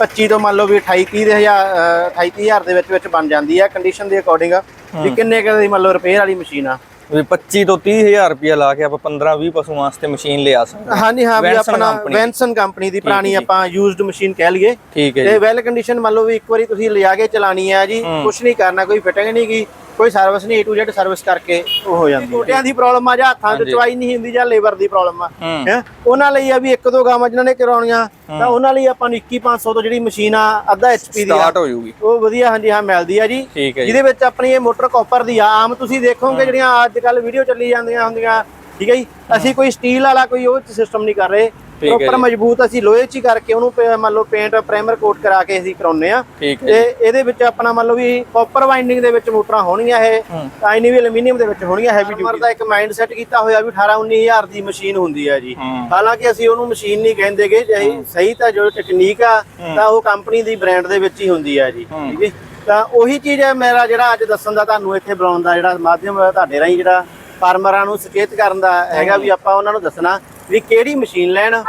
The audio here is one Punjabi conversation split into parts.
25 ਤੋਂ ਮੰਨ ਲਓ ਵੀ 28 30 ਦੇ ਹਜ਼ਾਰ 28 30 ਹਜ਼ਾਰ ਦੇ ਵਿੱਚ ਵਿੱਚ ਬਣ ਜਾਂਦੀ ਹੈ ਕੰਡੀਸ਼ਨ ਦੇ ਅਕੋਰਡਿੰਗ ਵੀ ਕਿੰਨੇ ਕੁ ਦੀ ਮੰਨ ਲਓ ਰਿਪੇਅਰ ਵਾਲੀ ਮਸ਼ੀਨ ਆ। ਵੀ 25 ਤੋਂ 30000 ਰੁਪਇਆ ਲਾ ਕੇ ਆਪਾਂ 15 20 ਪਸ਼ੂਆਂ ਵਾਸਤੇ ਮਸ਼ੀਨ ਲਿਆ ਸਕਦੇ ਹਾਂ। ਹਾਂਜੀ ਹਾਂ ਵੀ ਆਪਣਾ। ਵੈਂਸਨ ਕੰਪਨੀ ਦੀ ਪੁਰਾਣੀ ਆਪਾਂ ਯੂਜ਼ਡ ਮਸ਼ੀਨ ਕਹਿ ਲਈਏ। ਠੀਕ ਹੈ ਤੇ ਵੈਲ ਕੰਡੀਸ਼ਨ ਮੰਨ ਲਓ ਵੀ ਇੱਕ ਵਾਰੀ ਤੁਸੀਂ ਲਿਆ ਕੇ ਚਲਾਣੀ ਹੈ ਜੀ ਕੁਝ ਨਹੀਂ ਕਰਨਾ ਕੋਈ ਫਿਟਿੰਗ ਨਹੀਂ ਕੀ ਕੋਈ ਸਰਵਿਸ ਨਹੀਂ A to Z ਸਰਵਿਸ ਕਰਕੇ ਉਹ ਹੋ ਜਾਂਦੀ ਹੈ। ਗੋਟਿਆਂ ਦੀ ਪ੍ਰੋਬਲਮ ਆ ਜਾਂ ਹੱਥਾਂ 'ਚ ਚਵਾਈ ਨਹੀਂ ਹੁੰਦੀ ਜਾਂ ਲੇਬਰ ਦੀ ਪ੍ਰੋਬਲਮ ਆ। ਹੂੰ। ਉਹਨਾਂ ਲਈ ਆ ਵੀ ਇੱਕ ਦੋ ਗਾਵਾਂ ਜਿਨ੍ਹਾਂ ਨੇ ਕਰਾਉਣੀਆਂ ਤਾਂ ਉਹਨਾਂ ਲਈ ਆਪਾਂ ਨੂੰ 21500 ਤੋਂ ਜਿਹੜੀ ਮਸ਼ੀਨ ਆ ਅੱਧਾ HP ਦੀ ਸਟਾਰਟ ਹੋ ਜੂਗੀ ਉਹ ਵਧੀਆ ਹਾਂਜੀ ਹਾਂ ਮਿਲਦੀ ਆ ਜੀ। ਜਿਹਦੇ ਵਿੱਚ ਆਪਣੀ ਇਹ ਮੋਟਰ ਕਾਪਰ ਦੀ ਆ ਆਮ ਤੁਸੀਂ ਦੇਖੋਗੇ ਜਿਹੜੀਆਂ ਅੱਜ ਕੱਲ ਵੀਡੀਓ ਚੱਲੀ ਜਾਂਦੀਆਂ ਹੁੰਦੀਆਂ ਠੀਕ ਹੈ ਜੀ? ਅਸੀਂ ਕੋਈ ਸਟੀਲ ਵਾਲਾ ਕੋਈ ਉਹ ਸਿਸਟਮ ਨਹੀਂ ਕਰ ਰਹੇ। ਪ੍ਰੋਪਰ। ਮਜ਼ਬੂਤ ਅਸੀਂ ਲੋਹੇ 'ਚ ਹੀ ਕਰਕੇ ਉਹਨੂੰ ਮੰਨ ਲਓ ਪੇਂਟ ਪ੍ਰਾਈਮਰ ਕੋਟ ਕਰਾ ਕੇ ਅਸੀਂ ਕਰਾਉਨੇ ਆ ਤੇ ਇਹਦੇ ਵਿੱਚ ਆਪਣਾ ਮੰਨ ਲਓ ਵੀ ਕਾਪਰ ਵਾਈਂਡਿੰਗ ਦੇ ਵਿੱਚ ਮੋਟਰਾਂ ਹੋਣਗੀਆਂ ਇਹ। ਤਾਂ ਇਹਨੀ ਵੀ ਐਲੂਮੀਨੀਅਮ ਦੇ ਵਿੱਚ ਹੋਣਗੀਆਂ ਹੈਵੀ ਡਿਊਟੀ ਦਾ ਇੱਕ ਮਾਈਂਡ ਸੈਟ ਕੀਤਾ ਹੋਇਆ ਵੀ 18 19000 ਦੀ ਮਸ਼ੀਨ ਹੁੰਦੀ ਹੈ ਜੀ। ਹਾਲਾਂਕਿ ਅਸੀਂ ਉਹਨੂੰ ਮਸ਼ੀਨ ਨਹੀਂ ਕਹਿੰਦੇਗੇ ਜੇ ਸਹੀ ਤਾਂ ਜੋ ਟੈਕਨੀਕ ਆ ਤਾਂ ਉਹ ਕੰਪਨੀ ਦੀ ਬ੍ਰਾਂਡ ਦੇ ਵਿੱਚ ਹੀ ਹੁੰਦੀ ਹੈ ਜੀ। ਠੀਕ ਹੈ ਤਾਂ ਉਹੀ ਚੀਜ਼ ਹੈ ਮੇਰਾ ਜਿਹੜਾ ਅੱਜ ਦੱਸਣ ਦਾ ਤੁਹਾਨੂੰ ਇੱਥੇ ਬੁਲਾਉਣ ਦਾ ਜਿਹੜਾ ਮਾਧਿਅਮ ਹੈ ਤੁਹਾਡੇ ਰਾਹੀਂ ਜਿਹੜਾ ਫਾਰਮਰਾਂ ਨੂੰ ਸੁਚੇਤ ਕਰਨ ਦਾ ਹੈਗਾ ਵੀ ਆਪਾਂ ਉਹਨਾਂ ਨੂੰ ਦੱਸਣਾ। ਵੀ ਕਿਹੜੀ ਮਸ਼ੀਨ ਲੈਣ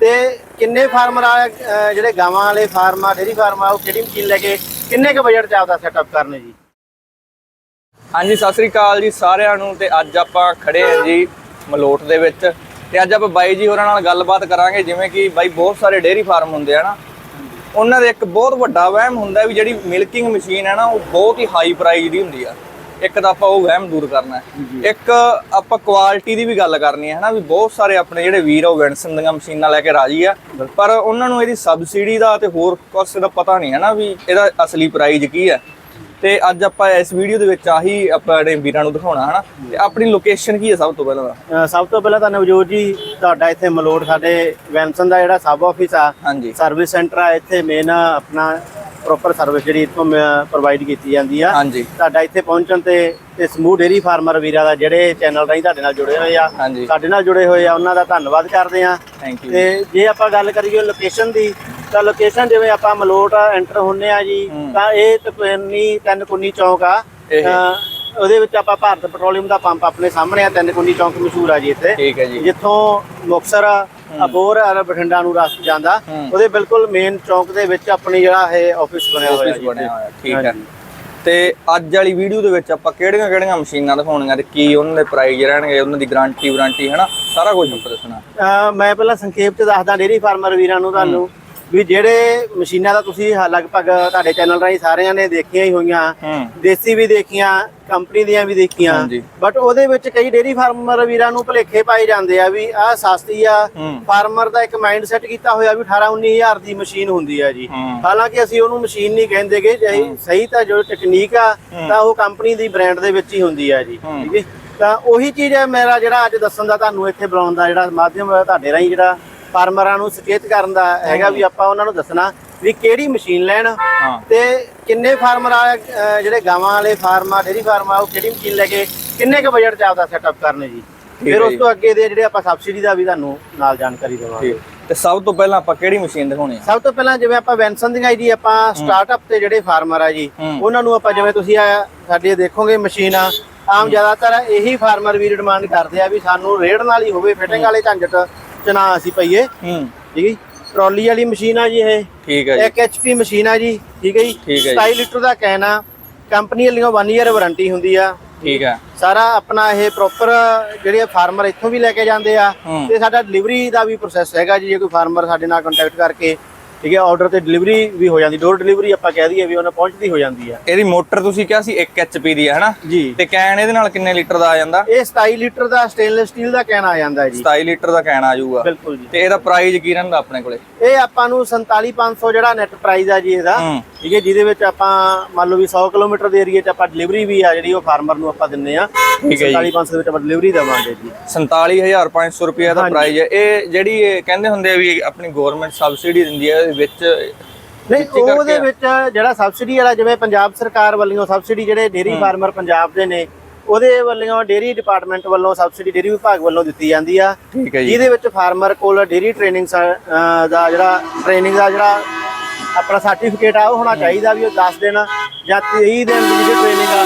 ਤੇ ਕਿੰਨੇ ਫਾਰਮਰ ਆ ਜਿਹੜੇ ਗਾਵਾਂ ਵਾਲੇ ਫਾਰਮ ਆ ਡੇਰੀ ਫਾਰਮ ਆ ਉਹ ਕਿਹੜੀ ਮਸ਼ੀਨ ਲੈ ਕੇ ਕਿੰਨੇ ਕੁ ਬਜਟ ਚ ਆਪਦਾ ਸੈਟਅਪ ਕਰਨੇ ਜੀ? ਹਾਂਜੀ ਸਤਿ ਸ੍ਰੀ ਅਕਾਲ ਜੀ ਸਾਰਿਆਂ ਨੂੰ ਤੇ ਅੱਜ ਆਪਾਂ ਖੜੇ ਹਾਂ ਜੀ ਮਲੋਟ ਦੇ ਵਿੱਚ ਤੇ ਅੱਜ ਆਪਾਂ ਬਾਈ ਜੀ ਹੋਰਾਂ ਨਾਲ ਗੱਲਬਾਤ ਕਰਾਂਗੇ ਜਿਵੇਂ ਕਿ ਬਾਈ ਬਹੁਤ ਸਾਰੇ ਡੇਅਰੀ ਫਾਰਮ ਹੁੰਦੇ ਆ ਨਾ। ਉਹਨਾਂ ਦੇ ਇੱਕ ਬਹੁਤ ਵੱਡਾ ਵਹਿਮ ਹੁੰਦਾ ਵੀ ਜਿਹੜੀ ਮਿਲਕਿੰਗ ਮਸ਼ੀਨ ਹੈ ਨਾ ਉਹ ਬਹੁਤ ਹੀ ਹਾਈ ਪ੍ਰਾਈਸ ਦੀ ਹੁੰਦੀ ਆ। ਇੱਕ ਤਾਂ ਆਪਾਂ ਉਹ ਵਹਿਮ ਦੂਰ ਕਰਨਾ ਹੈ। ਇੱਕ ਆਪਾਂ ਕੁਆਲਿਟੀ ਦੀ ਵੀ ਗੱਲ ਕਰਨੀ ਹੈ ਹਨਾ ਵੀ ਬਹੁਤ ਸਾਰੇ ਆਪਣੇ ਜਿਹੜੇ ਵੀਰ ਉਹ ਵੈਂਸਨ ਦੀਆਂ ਮਸ਼ੀਨਾਂ ਲੈ ਕੇ ਰਾਜੀ ਆ। ਪਰ ਉਹਨਾਂ ਨੂੰ ਇਹਦੀ ਸਬਸਿਡੀ ਦਾ ਤੇ ਹੋਰ ਕੁਛ ਦਾ ਪਤਾ ਨਹੀਂ ਹੈ ਨਾ ਵੀ ਇਹਦਾ ਅਸਲੀ ਪ੍ਰਾਈਸ ਕੀ ਹੈ। ਤੇ ਅੱਜ ਆਪਾਂ ਇਸ ਵੀਡੀਓ ਦੇ ਵਿੱਚ ਆਹੀ ਆਪਣੇ ਵੀਰਾਂ ਨੂੰ ਦਿਖਾਉਣਾ ਹਨਾ ਤੇ ਆਪਣੀ ਲੋਕੇਸ਼ਨ ਕੀ ਹੈ ਸਭ ਤੋਂ ਪਹਿਲਾਂ? ਅਹ ਸਭ ਤੋਂ ਪਹਿਲਾਂ ਤਾਂ ਨਵਜੋਤ ਜੀ ਤੁਹਾਡਾ ਇੱਥੇ ਮਲੋਟ ਸਾਡੇ ਵੈਂਸਨ ਦਾ ਜਿਹੜਾ ਸਬ ਆਫਿਸ ਆ ਹਾਂਜੀ। ਸਰਵਿਸ ਸੈਂਟਰ ਆ ਇੱਥੇ ਮੇਨ ਆਪਣਾ ਪ੍ਰੋਪਰ ਸਰਵਿਸ ਜਿਹੜੀ ਇੱਥੋਂ ਪ੍ਰੋਵਾਈਡ ਕੀਤੀ ਜਾਂਦੀ ਆ। ਹਾਂਜੀ। ਤੁਹਾਡਾ ਇੱਥੇ ਪਹੁੰਚਣ ਤੇ ਤੇ ਸਮੂਹ ਡੇਰੀ ਫਾਰਮਰ ਵੀਰਾਂ ਦਾ ਜਿਹੜੇ ਚੈਨਲ ਰਾਹੀਂ ਤੁਹਾਡੇ ਨਾਲ ਜੁੜੇ ਹੋਏ ਆ ਹਾਂਜੀ। ਸਾਡੇ ਨਾਲ ਜੁੜੇ ਹੋਏ ਆ ਉਹਨਾਂ ਦਾ ਧੰਨਵਾਦ ਕਰਦੇ ਆ। ਥੈਂਕ ਯੂ ਤੇ ਜੇ ਆਪਾਂ ਗੱਲ ਕਰੀਏ ਲੋਕੇਸ਼ਨ ਦੀ ਤਾਂ ਲੋਕੇਸ਼ਨ ਜਿਵੇਂ ਆਪਾਂ ਮਲੋਟ ਐਂਟਰ ਹੁੰਨੇ ਆ ਜੀ ਤਾਂ ਇਹ ਤਪਨੀ ਤਿੰਨ ਕੁੰਨੀ ਚੌਂਕ ਆ। ਇਹ। ਉਹਦੇ ਵਿੱਚ ਆਪਾਂ ਭਾਰਤ ਪੈਟਰੋਲੀਅਮ ਦਾ ਪੰਪ ਆਪਣੇ ਸਾਹਮਣੇ ਆ ਤਿੰਨ ਕੁੰਨੀ ਚੌਂਕ ਮਸ਼ਹੂਰ ਆ ਜੀ ਇੱਥੇ। ਠੀਕ ਹੈ ਜੀ। ਜਿੱਥੋਂ ਮੁਕਸਰ ਅਬੋਰ ਔਰ ਬਠਿੰਡਾ ਨੂੰ ਰਸਤਾ ਜਾਂਦਾ। ਹੂੰ। ਉਹਦੇ ਬਿਲਕੁਲ ਮੇਨ ਚੌਂਕ ਦੇ ਵਿੱਚ ਆਪਣੀ ਜਿਹੜਾ ਇਹ ਆਫਿਸ ਬਣਿਆ ਹੋਇਆ ਜੀ। ਬਣਿਆ ਹੋਇਆ ਠੀਕ ਹੈ। ਤੇ ਅੱਜ ਵਾਲੀ ਵੀਡੀਓ ਦੇ ਵਿੱਚ ਆਪਾਂ ਕਿਹੜੀਆਂ ਕਿਹੜੀਆਂ ਮਸ਼ੀਨਾਂ ਦਿਖਾਉਣੀਆਂ ਤੇ ਕੀ ਉਹਨਾਂ ਦੇ ਪ੍ਰਾਈਸ ਰਹਿਣਗੇ ਉਹਨਾਂ ਦੀ ਗਾਰੰਟੀ ਵਾਰੰਟੀ ਹਨਾ? ਸਾਰਾ ਕੁਝ ਆਪਾਂ ਦੱਸਣਾ। ਅਹ ਮੈਂ ਪਹਿਲਾਂ ਸੰਖੇਪ ਚ ਦੱਸਦਾ ਡੇਰੀ ਫਾਰਮਰ ਵੀਰਾਂ ਨੂੰ ਤੁਹਾਨੂੰ। ਵੀ ਜਿਹੜੇ ਮਸ਼ੀਨਾਂ ਦਾ ਤੁਸੀਂ ਲਗਭਗ ਤੁਹਾਡੇ ਚੈਨਲ ਰਾਹੀਂ ਸਾਰਿਆਂ ਨੇ ਦੇਖੀਆਂ ਹੀ ਹੋਈਆਂ। ਦੇਸੀ ਵੀ ਦੇਖੀਆਂ ਕੰਪਨੀ ਦੀਆਂ ਵੀ ਦੇਖੀਆਂ। ਬਟ ਉਹਦੇ ਵਿੱਚ ਕਈ ਡੇਰੀ ਫਾਰਮਰ ਵੀਰਾਂ ਨੂੰ ਭੁਲੇਖੇ ਪਾਏ ਜਾਂਦੇ ਆ ਵੀ ਆਹ ਸਸਤੀ ਆ। ਫਾਰਮਰ ਦਾ ਇੱਕ ਮਾਈਂਡ ਸੈਟ ਕੀਤਾ ਹੋਇਆ ਵੀ 18 19000 ਦੀ ਮਸ਼ੀਨ ਹੁੰਦੀ ਆ ਜੀ। ਹਾਲਾਂਕਿ ਅਸੀਂ ਉਹਨੂੰ ਮਸ਼ੀਨ ਨਹੀਂ ਕਹਿੰਦੇਗੇ ਸਹੀ ਤਾਂ ਜੋ ਟੈਕਨੀਕ ਆ ਤਾਂ ਉਹ ਕੰਪਨੀ ਦੀ ਬ੍ਰਾਂਡ ਦੇ ਵਿੱਚ ਹੀ ਹੁੰਦੀ ਆ ਜੀ। ਠੀਕ ਹੈ ਤਾਂ ਉਹੀ ਚੀਜ਼ ਹੈ ਮੇਰਾ ਜਿਹੜਾ ਅੱਜ ਦੱਸਣ ਦਾ ਤੁਹਾਨੂੰ ਇੱਥੇ ਬੁਲਾਉਣ ਦਾ ਜਿਹੜਾ ਮਾਧਿਅਮ ਹੈ ਤੁਹਾਡੇ ਰਾਹੀਂ ਜਿਹੜਾ ਫਾਰਮਰਾਂ ਨੂੰ ਸੁਚੇਤ ਕਰਨ ਦਾ ਹੈਗਾ ਵੀ ਆਪਾਂ ਉਹਨਾਂ ਨੂੰ ਦੱਸਣਾ ਵੀ ਕਿਹੜੀ ਮਸ਼ੀਨ ਲੈਣ ਹਾਂ। ਤੇ ਕਿੰਨੇ ਫਾਰਮਰ ਆ ਜਿਹੜੇ ਗਾਵਾਂ ਵਾਲੇ ਫਾਰਮ ਆ ਡੇਰੀ ਫਾਰਮ ਆ ਉਹ ਕਿਹੜੀ ਮਸ਼ੀਨ ਲੈ ਕੇ ਕਿੰਨੇ ਕੁ ਬਜਟ ਚ ਆਪਦਾ ਸੈਟਅਪ ਕਰਨੇ ਜੀ? ਫਿਰ ਹੈ ਉਸ। ਤੋਂ ਅੱਗੇ ਦੇ ਜਿਹੜੇ ਆਪਾਂ ਸਬਸਿਡੀ ਦਾ ਵੀ ਤੁਹਾਨੂੰ ਨਾਲ ਜਾਣਕਾਰੀ ਦੇਵਾਂਗੇ। ਤੇ ਸਭ ਤੋਂ ਪਹਿਲਾਂ ਆਪਾਂ ਕਿਹੜੀ ਮਸ਼ੀਨ ਦਿਖਾਉਣੀ ਆ ਸਭ ਤੋਂ ਪਹਿਲਾਂ ਜਿਵੇਂ ਆਪਾਂ ਵੈਂਸਨ ਦੀਆਂ ਜੀ ਆਪਾਂ ਸਟਾਰਟਅਪ ਤੇ ਜਿਹੜੇ ਫਾਰਮਰ ਆ ਜੀ ਹੂੰ। ਉਹਨਾਂ ਨੂੰ ਆਪਾਂ ਜਿਵੇਂ ਤੁਸੀਂ ਆ ਸਾਡੇ ਦੇਖੋਗੇ ਮਸ਼ੀਨ ਆ ਆਮ ਜ਼ਿਆਦਾਤਰ ਇਹੀ ਫਾਰਮਰ ਵੀ ਡਿਮਾਂਡ ਕਰਦੇ ਆ ਵੀ ਸਾਨੂੰ ਰੇਡ ਨਾਲ ਹੀ ਹੋਵੇ ਫਿਟਿੰਗ ਵਾਲੇ ਝੰਜਟ ਚ ਨਾ ਅਸੀਂ ਪਈਏ। ਹੂੰ। ਠੀਕ ਹੈ ਜੀ? ਟਰਾਲੀ ਵਾਲੀ ਮਸ਼ੀਨ ਆ ਜੀ ਇਹ। ਠੀਕ ਹੈ ਜੀ। 1 HP ਮਸ਼ੀਨ ਆ ਜੀ। ਠੀਕ ਹੈ ਜੀ? ਠੀਕ ਹੈ ਜੀ। 27 ਲੀਟਰ ਦਾ ਕੈਨ ਆ। ਕੰਪਨੀ ਵੱਲੋਂ 1 ਇਅਰ ਵਾਰੰਟੀ ਹੁੰਦੀ ਆ। ਠੀਕ ਹੈ ਸਾਰਾ ਆਪਣਾ ਇਹ ਪ੍ਰੋਪਰ ਜਿਹੜੇ ਫਾਰਮਰ ਇੱਥੋਂ ਵੀ ਲੈ ਕੇ ਜਾਂਦੇ ਆ। ਤੇ ਸਾਡਾ ਡਿਲੀਵਰੀ ਦਾ ਵੀ ਪ੍ਰੋਸੈਸ ਹੈਗਾ ਜੀ। ਜੇ ਕੋਈ ਫਾਰਮਰ ਸਾਡੇ ਨਾਲ ਕੰਟੈਕਟ ਕਰਕੇ ਠੀਕ ਹੈ ਆਰਡਰ ਤੇ ਡਿਲੀਵਰੀ ਵੀ ਹੋ ਜਾਂਦੀ ਡੋਰ ਡਿਲੀਵਰੀ ਆਪਾਂ ਕਹਿ ਦਈਏ ਵੀ ਉਹਨਾਂ ਪਹੁੰਚਦੀ ਹੋ ਜਾਂਦੀ ਆ ਇਹਦੀ ਮੋਟਰ ਤੁਸੀਂ ਕਿਹਾ ਸੀ 1 HP ਦੀ ਹੈ ਹਨਾ? ਜੀ। ਤੇ ਕੈਨ ਇਹਦੇ ਨਾਲ ਕਿੰਨੇ ਲੀਟਰ ਦਾ ਆ ਜਾਂਦਾ? ਇਹ 27 ਲੀਟਰ ਦਾ ਸਟੇਨਲੈਸ ਸਟੀਲ ਦਾ ਕੈਨ ਆ ਜਾਂਦਾ ਹੈ ਜੀ। 27 ਲੀਟਰ ਦਾ ਕੈਨ ਆ ਜਾਊਗਾ। ਬਿਲਕੁਲ ਜੀ। ਤੇ ਇਹਦਾ ਪ੍ਰਾਈਸ ਕੀ ਰਹਿੰਦਾ ਆਪਣੇ ਕੋਲੇ? ਇਹ ਆਪਾਂ ਨੂੰ 47500 ਜਿਹੜਾ ਨੈਟ ਪ੍ਰਾਈਸ ਆ ਜੀ ਇਹਦਾ ਠੀਕ ਹੈ ਜਿਹਦੇ ਵਿੱਚ ਆਪਾਂ ਮੰਨ ਲਓ ਵੀ 100 ਕਿਲੋਮੀਟਰ ਦੇ ਏਰੀਆ 'ਚ ਆਪਾਂ ਡਿਲੀਵਰੀ ਵੀ ਆ ਜਿਹੜੀ ਉਹ ਫਾਰਮਰ ਨੂੰ ਆਪਾਂ ਦਿੰਨੇ ਆ ਠੀਕ ਹੈ ਜੀ। 47500 ਦੇ ਵਿੱਚ ਆਪਾਂ ਡਿਲੀਵਰੀ ਦੇਵਾਂਗੇ ਜੀ। 47500 ਰੁਪਏ ਦਾ ਪ੍ਰਾਈਸ ਹੈ। ਇਹ ਜਿਹੜੀ ਕਹਿੰਦੇ ਹੁੰਦੇ ਆ ਵੀ ਆਪਣੀ ਗਵਰਨਮੈਂਟ ਸਬਸਿਡੀ ਦਿੰਦੀ ਹੈ ਇਹਦੇ ਵਿੱਚ ਨਹੀਂ ਉਹਦੇ ਵਿੱਚ ਜਿਹੜਾ ਸਬਸਿਡੀ ਵਾਲਾ ਜਿਵੇਂ ਪੰਜਾਬ ਸਰਕਾਰ ਵੱਲੋਂ ਸਬਸਿਡੀ ਜਿਹੜੇ ਡੇਰੀ ਫਾਰਮਰ ਪੰਜਾਬ ਦੇ ਨੇ ਉਹਦੇ ਵੱਲੋਂ ਡੇਰੀ ਡਿਪਾਰਟਮੈਂਟ ਵੱਲੋਂ ਸਬਸਿਡੀ ਡੇਰੀ ਵਿਭਾਗ ਵੱਲੋਂ ਦਿੱਤੀ ਜਾਂਦੀ ਆ। ਠੀਕ ਹੈ ਜੀ। ਜਿਹਦੇ ਵਿੱਚ ਫਾਰਮਰ ਕੋਲ ਡੇਰੀ ਟ੍ਰੇਨਿੰਗ ਦਾ ਜਿਹੜਾ ਟ੍ਰੇਨਿੰਗ ਦਾ ਜਿਹੜਾ ਆਪਣਾ ਸਰਟੀਫਿਕੇਟ ਆ ਉਹ ਹੋਣਾ ਚਾਹੀਦਾ ਵੀ ਉਹ 10 ਦਿਨ ਜਾਂ 30 ਦਿਨ ਦੀ ਜਿਹੜੀ ਟ੍ਰੇਨਿੰਗ ਆ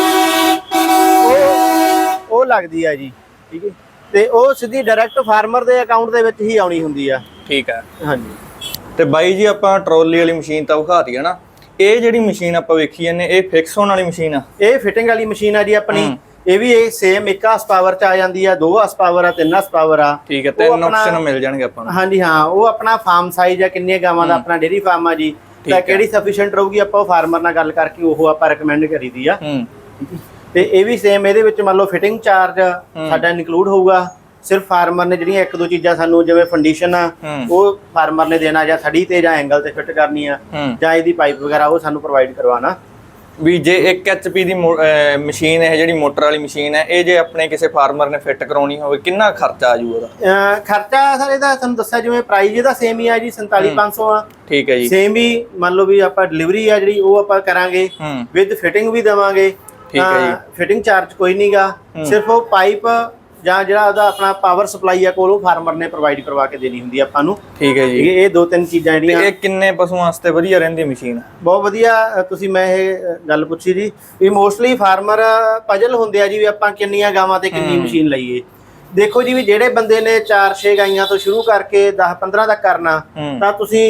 ਉਹ ਉਹ ਲੱਗਦੀ ਆ ਜੀ ਠੀਕ ਹੈ। ਤੇ ਉਹ ਸਿੱਧੀ ਡਾਇਰੈਕਟ ਫਾਰਮਰ ਦੇ ਅਕਾਊਂਟ ਦੇ ਵਿੱਚ ਹੀ ਆਉਣੀ ਹੁੰਦੀ ਆ। ਠੀਕ ਹੈ ਹਾਂਜੀ। ਤੇ ਬਾਈ ਜੀ ਆਪਾਂ ਟਰੋਲੀ ਵਾਲੀ ਮਸ਼ੀਨ ਤਾਂ ਵਿਖਾਤੀ ਹੈ ਨਾ। ਇਹ ਜਿਹੜੀ ਮਸ਼ੀਨ ਆਪਾਂ ਵੇਖੀ ਜਾਂਦੇ ਇਹ ਫਿਕਸ ਹੋਣ ਵਾਲੀ ਮਸ਼ੀਨ ਆ? ਇਹ ਫਿਟਿੰਗ ਵਾਲੀ ਮਸ਼ੀਨ ਆ ਜੀ ਆਪਣੀ। ਇਹ ਵੀ ਇਹ ਸੇਮ 1 ਹਾਰਸ ਪਾਵਰ ਚ ਆ ਜਾਂਦੀ ਆ 2 ਹਾਰਸ ਪਾਵਰ ਆ 3 ਹਾਰਸ ਪਾਵਰ ਆ। ਠੀਕ ਹੈ ਤਿੰਨ ਆਪਸ਼ਨ ਮਿਲ ਜਾਣਗੇ ਆਪਾਂ ਨੂੰ। ਹਾਂਜੀ ਹਾਂ ਉਹ ਆਪਣਾ ਫਾਰਮ ਸਾਈਜ਼ ਆ ਕਿੰਨੀਆਂ ਗਾਵਾਂ ਦਾ ਆਪਣਾ ਡੇਰੀ ਫਾਰਮ ਆ ਜੀ। ਤਾਂ। ਕਿਹੜੀ ਸਫੀਸ਼ੀਐਂਟ ਰਹੂਗੀ ਆਪਾਂ ਉਹ ਫਾਰਮਰ ਨਾਲ ਗੱਲ ਕਰਕੇ ਉਹ ਆਪਾਂ ਰეკਮੈਂਡ ਕਰੀਦੀ ਆ। ਤੇ ਇਹ ਵੀ ਸੇਮ ਇਹਦੇ ਵਿੱਚ ਮੰਨ ਲਓ ਫਿਟਿੰਗ ਚਾਰਜ ਸਾਡਾ ਇਨਕਲੂਡ ਹੋਊਗਾ। ਸਿਰਫ ਫਾਰਮਰ ਨੇ ਜਿਹੜੀਆਂ ਇੱਕ ਦੋ ਚੀਜ਼ਾਂ ਸਾਨੂੰ ਜਿਵੇਂ ਫੰਡੀਸ਼ਨ ਆ। ਉਹ ਫਾਰਮਰ ਨੇ ਦੇਣਾ ਜਾਂ ਸੜੀ ਤੇ ਜਾਂ ਐਂਗਲ ਤੇ ਫਿੱਟ ਕਰਨੀ ਆ ਜਾਂ ਇਹਦੀ ਪਾਈਪ ਵਗੈਰਾ ਉਹ ਸਾਨੂੰ ਪ੍ਰੋਵਾਈਡ ਕਰਵਾਣਾ ਵੀ ਜੇ 1 ਐਚਪੀ ਦੀ ਮਸ਼ੀਨ ਹੈ ਜਿਹੜੀ ਮੋਟਰ ਵਾਲੀ ਮਸ਼ੀਨ ਹੈ ਇਹ ਜੇ ਆਪਣੇ ਕਿਸੇ ਫਾਰਮਰ ਨੇ ਫਿੱਟ ਕਰਾਉਣੀ ਹੋਵੇ ਕਿੰਨਾ ਖਰਚਾ ਆ ਜੂ ਉਹਦਾ? ਖਰਚਾ ਸਰ ਇਹਦਾ ਤੁਹਾਨੂੰ ਦੱਸਿਆ ਜਿਵੇਂ ਪ੍ਰਾਈਸ ਇਹਦਾ ਸੇਮ ਹੀ ਆ ਜੀ 47500 ਆ। ਠੀਕ ਹੈ ਜੀ। ਸੇਮ ਹੀ ਮੰਨ ਲਓ ਵੀ ਆਪਾਂ ਡਿਲੀਵਰੀ ਆ ਜਿਹੜੀ ਉਹ ਆਪਾਂ ਕਰਾਂਗੇ। ਵਿਦ ਫਿਟਿੰਗ ਵੀ ਦੇਵਾਂਗੇ। ਠੀਕ ਹੈ ਜੀ। ਫਿਟਿੰਗ ਚਾਰਜ ਕੋਈ ਨਹੀਂਗਾ ਸਿਰਫ ਉਹ ਪਾਈਪ ਜਾਂ ਜਿਹੜਾ ਉਹਦਾ ਆਪਣਾ ਪਾਵਰ ਸਪਲਾਈ ਆ ਕੋਲ ਉਹ ਫਾਰਮਰ ਨੇ ਪ੍ਰੋਵਾਈਡ ਕਰਵਾ ਕੇ ਦੇਣੀ ਹੁੰਦੀ ਆ ਆਪਾਂ ਨੂੰ। ਠੀਕ ਹੈ ਜੀ। ਇਹ ਦੋ ਤਿੰਨ ਚੀਜ਼ਾਂ ਤੇ ਜਿਹੜੀਆਂ ਇਹ ਕਿੰਨੇ ਪਸ਼ੂਆਂ ਵਾਸਤੇ ਵਧੀਆ ਰਹਿੰਦੀ ਮਸ਼ੀਨ? ਬਹੁਤ ਵਧੀਆ ਤੁਸੀਂ ਮੈਂ ਇਹ ਗੱਲ ਪੁੱਛੀ ਜੀ। ਵੀ ਮੋਸਟਲੀ ਫਾਰਮਰ ਪਜਲ ਹੁੰਦੇ ਆ ਜੀ ਵੀ ਆਪਾਂ ਕਿੰਨੀਆਂ ਗਾਵਾਂ ਤੇ ਕਿੰਨੀ ਮਸ਼ੀਨ ਲਈਏ। ਦੇਖੋ ਜੀ ਵੀ ਜਿਹੜੇ ਬੰਦੇ ਨੇ 4-6 ਗਾਈਆਂ ਤੋਂ ਸ਼ੁਰੂ ਕਰਕੇ 10-15 ਤੱਕ ਕਰਨਾ ਤਾਂ ਤੁਸੀਂ